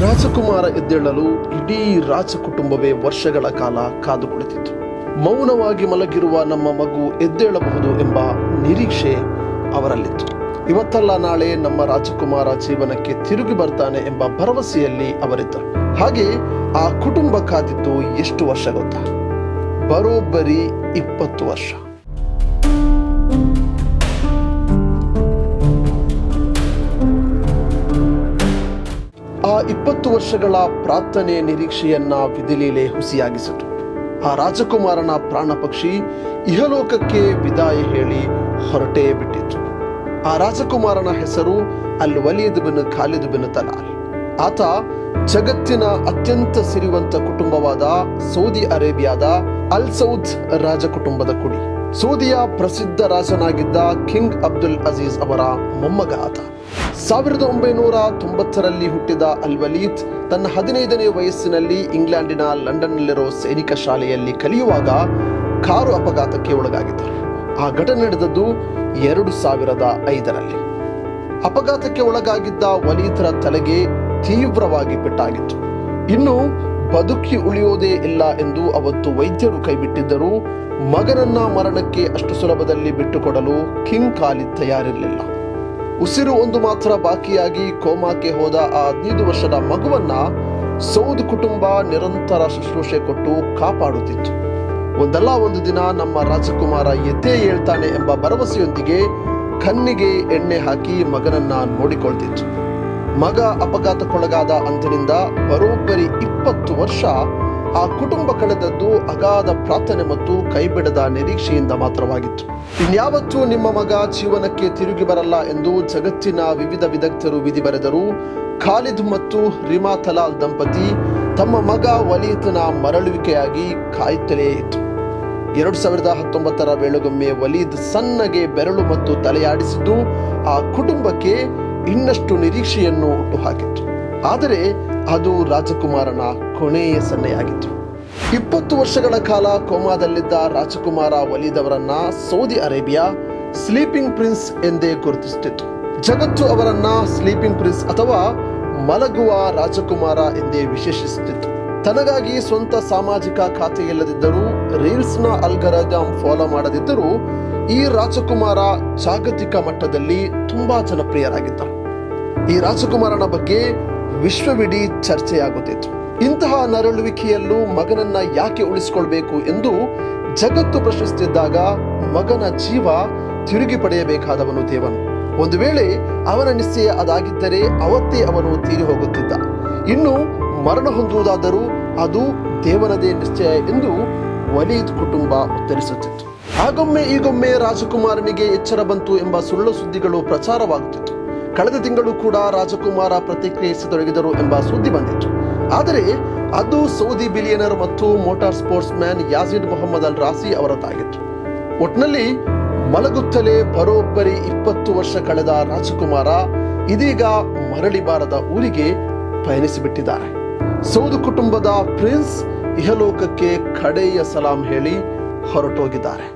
ರಾಜಕುಮಾರ ಎದ್ದೇಳಲು ಇಡೀ ರಾಜ ಕುಟುಂಬವೇ ವರ್ಷಗಳ ಕಾಲ ಕಾದು ಕುಳಿತಿತ್ತು ಮೌನವಾಗಿ ಮಲಗಿರುವ ನಮ್ಮ ಮಗು ಎದ್ದೇಳಬಹುದು ಎಂಬ ನಿರೀಕ್ಷೆ ಅವರಲ್ಲಿತ್ತು. ಇವತ್ತಲ್ಲ ನಾಳೆ ನಮ್ಮ ರಾಜಕುಮಾರ ಜೀವನಕ್ಕೆ ತಿರುಗಿ ಬರ್ತಾನೆ ಎಂಬ ಭರವಸೆಯಲ್ಲಿ ಅವರಿದ್ದರು. ಹಾಗೆ ಆ ಕುಟುಂಬ ಕಾದಿದ್ದು ಎಷ್ಟು ವರ್ಷ ಗೊತ್ತಾ? ಬರೋಬ್ಬರಿ ಇಪ್ಪತ್ತು ವರ್ಷ. ಇಪ್ಪತ್ತು ವರ್ಷಗಳ ಪ್ರಾರ್ಥನೆ ನಿರೀಕ್ಷೆಯನ್ನ ವಿಧಿಲೀಲೆ ಹುಸಿಯಾಗಿಸಿತು. ಆ ರಾಜಕುಮಾರನ ಪ್ರಾಣ ಪಕ್ಷಿ ಇಹಲೋಕಕ್ಕೆ ವಿದಾಯ ಹೇಳಿ ಹೊರಟೇ ಬಿಟ್ಟಿತು. ಆ ರಾಜಕುಮಾರನ ಹೆಸರು ಅಲ್ ಒಲಿಯದು ಬಿನ್ ಖಾಲಿದ್ ಬಿನ್ ತಲಾಲ್. ಆತ ಜಗತ್ತಿನ ಅತ್ಯಂತ ಸಿರಿವಂತ ಕುಟುಂಬವಾದ ಸೌದಿ ಅರೇಬಿಯಾದ ಅಲ್ ಸೌದ್ ರಾಜಕುಟುಂಬದ ಕುಡಿ. ಸೌದಿಯ ಪ್ರಸಿದ್ಧ ರಾಜನಾಗಿದ್ದ ಕಿಂಗ್ ಅಬ್ದುಲ್ ಅಜೀಜ್ ಅವರ ಮೊಮ್ಮಗ ಆತ. ಸಾವಿರದ ಒಂಬೈನೂರ ತೊಂಬತ್ತರಲ್ಲಿ ಹುಟ್ಟಿದ ಅಲ್ ವಲೀದ್ ತನ್ನ ಹದಿನೈದನೇ ವಯಸ್ಸಿನಲ್ಲಿ ಇಂಗ್ಲೆಂಡಿನ ಲಂಡನ್ನಲ್ಲಿರೋ ಸೈನಿಕ ಶಾಲೆಯಲ್ಲಿ ಕಲಿಯುವಾಗ ಕಾರು ಅಪಘಾತಕ್ಕೆ ಒಳಗಾಗಿದ್ದರು. ಆ ಘಟನೆ ನಡೆದದ್ದು ಎರಡು ಸಾವಿರದ ಐದರಲ್ಲಿ. ಅಪಘಾತಕ್ಕೆ ಒಳಗಾಗಿದ್ದ ವಲೀದರ ತಲೆಗೆ ತೀವ್ರವಾಗಿ ಪೆಟ್ಟಾಗಿತ್ತು. ಇನ್ನು ಬದುಕಿ ಉಳಿಯೋದೇ ಇಲ್ಲ ಎಂದು ಅವತ್ತು ವೈದ್ಯರು ಕೈಬಿಟ್ಟಿದ್ದರು. ಮಗನನ್ನ ಮರಣಕ್ಕೆ ಅಷ್ಟು ಸುಲಭದಲ್ಲಿ ಬಿಟ್ಟುಕೊಡಲು ಕಿಂಗ್ ಕಾಲಿ ತಯಾರಿರಲಿಲ್ಲ. ಉಸಿರು ಒಂದು ಮಾತ್ರ ಬಾಕಿಯಾಗಿ ಕೋಮಾಕ್ಕೆ ಹೋದ ಆ ಹದಿನೈದು ವರ್ಷದ ಮಗುವನ್ನ ಸೌದ್ ಕುಟುಂಬ ನಿರಂತರ ಶುಶ್ರೂಷೆ ಕೊಟ್ಟು ಕಾಪಾಡುತ್ತಿತ್ತು. ಒಂದಲ್ಲ ಒಂದು ದಿನ ನಮ್ಮ ರಾಜಕುಮಾರ ಎದ್ದೇ ಹೇಳ್ತಾನೆ ಎಂಬ ಭರವಸೆಯೊಂದಿಗೆ ಕಣ್ಣಿಗೆ ಎಣ್ಣೆ ಹಾಕಿ ಮಗನನ್ನ ನೋಡಿಕೊಳ್ತಿತ್ತು. ಮಗ ಅಪಘಾತಕ್ಕೊಳಗಾದ ಅಂದಿನಿಂದ ಬರೋಬ್ಬರಿ ಇಪ್ಪತ್ತು ವರ್ಷ ಆ ಕುಟುಂಬ ಕಳೆದದ್ದು ಅಗಾಧ ಪ್ರಾರ್ಥನೆ ಮತ್ತು ಕೈಬಿಡದ ನಿರೀಕ್ಷೆಯಿಂದ ಮಾತ್ರವಾಗಿತ್ತು. ಇನ್ಯಾವತ್ತೂ ನಿಮ್ಮ ಮಗ ಜೀವನಕ್ಕೆ ತಿರುಗಿ ಬರಲ್ಲ ಎಂದು ಜಗತ್ತಿನ ವಿವಿಧ ವಿದಗ್ಧರು ವಿಧಿ ಬರೆದರು. ಖಾಲಿದ್ ಮತ್ತು ರಿಮಾ ತಲಾಲ್ ದಂಪತಿ ತಮ್ಮ ಮಗ ವಲೀದ್ನ ಮರಳುವಿಕೆಯಾಗಿ ಕಾಯುತ್ತಲೇ ಇತ್ತು. ಎರಡು ಸಾವಿರದ ಹತ್ತೊಂಬತ್ತರ ವೇಳೆಗೊಮ್ಮೆ ವಲೀದ್ ಸಣ್ಣಗೆ ಬೆರಳು ಮತ್ತು ತಲೆಯಾಡಿಸಿದ್ದು ಆ ಕುಟುಂಬಕ್ಕೆ ಇನ್ನಷ್ಟು ನಿರೀಕ್ಷೆಯನ್ನು ಹುಟ್ಟುಹಾಕಿತ್ತು ಆದರೆ ಅದು ರಾಜಕುಮಾರನ ಕೊನೆಯ ಸನ್ನೆಯಾಗಿತ್ತು. ಇಪ್ಪತ್ತು ವರ್ಷಗಳ ಕಾಲ ಕೋಮಾದಲ್ಲಿದ್ದ ರಾಜಕುಮಾರ ಒಲಿದವರನ್ನ ಸೌದಿ ಅರೇಬಿಯಾ ಸ್ಲೀಪಿಂಗ್ ಪ್ರಿನ್ಸ್ ಎಂದೇ ಗುರುತಿಸುತ್ತಿತ್ತು. ಜಗತ್ತು ಅವರನ್ನ ಸ್ಲೀಪಿಂಗ್ ಪ್ರಿನ್ಸ್ ಅಥವಾ ಮಲಗುವ ರಾಜಕುಮಾರ ಎಂದೇ ವಿಶೇಷಿಸುತ್ತಿತ್ತು. ತನಗಾಗಿ ಸ್ವಂತ ಸಾಮಾಜಿಕ ಖಾತೆಯಿಲ್ಲದಿದ್ದರೂ ರೀಲ್ಸ್ನ ಅಲ್ಗರದಮ್ ಫಾಲೋ ಮಾಡದಿದ್ದರೂ ಈ ರಾಜಕುಮಾರ ಜಾಗತಿಕ ಮಟ್ಟದಲ್ಲಿ ತುಂಬಾ ಜನಪ್ರಿಯರಾಗಿದ್ದರು. ಈ ರಾಜಕುಮಾರನ ಬಗ್ಗೆ ವಿಶ್ವವಿಡೀ ಚರ್ಚೆಯಾಗುತ್ತಿತ್ತು. ಇಂತಹ ನರಳುವಿಕೆಯಲ್ಲೂ ಮಗನನ್ನ ಯಾಕೆ ಉಳಿಸಿಕೊಳ್ಬೇಕು ಎಂದು ಜಗತ್ತು ಪ್ರಶ್ನಿಸುತ್ತಿದ್ದಾಗ ಮಗನ ಜೀವ ತಿರುಗಿ ಪಡೆಯಬೇಕಾದವನು ದೇವನು. ಒಂದು ವೇಳೆ ಅವನ ನಿಶ್ಚಯ ಅದಾಗಿದ್ದರೆ ಅವತ್ತೇ ಅವನು ತೀರಿ ಹೋಗುತ್ತಿದ್ದ. ಇನ್ನು ಮರಣ ಹೊಂದುವುದಾದರೂ ಅದು ದೇವನದೇ ನಿಶ್ಚಯ ಎಂದು ವಲೀದ್ ಕುಟುಂಬ ಉತ್ತರಿಸುತ್ತಿತ್ತು. ಆಗೊಮ್ಮೆ ಈಗೊಮ್ಮೆ ರಾಜಕುಮಾರನಿಗೆ ಎಚ್ಚರ ಬಂತು ಎಂಬ ಸುಳ್ಳು ಸುದ್ದಿಗಳು ಪ್ರಚಾರವಾಗುತ್ತಿತ್ತು. ಕಳೆದ ತಿಂಗಳು ಕೂಡ ರಾಜಕುಮಾರ ಪ್ರತಿಕ್ರಿಯಿಸತೊಡಗಿದರು ಎಂಬ ಸುದ್ದಿ ಬಂದಿತ್ತು. ಆದರೆ ಅದು ಸೌದಿ ಬಿಲಿಯನರ್ ಮತ್ತು motor sports man Yazeed Mohammed Al Rajhi ಅವರದ್ದಾಗಿತ್ತು. ಒಟ್ನಲ್ಲಿ ಮಲಗುತ್ತಲೇ ಬರೋಬ್ಬರಿ ಇಪ್ಪತ್ತು ವರ್ಷ ಕಳೆದ ರಾಜಕುಮಾರ ಇದೀಗ ಮರಳಿ ಬಾರದ ಊರಿಗೆ ಪಯಣಿಸಿಬಿಟ್ಟಿದ್ದಾರೆ. ಸೌದು ಕುಟುಂಬದ ಪ್ರಿನ್ಸ್ ಇಹಲೋಕಕ್ಕೆ ಕಡೆಯ ಸಲಾಂ ಹೇಳಿ ಹೊರಟೋಗಿದ್ದಾರೆ.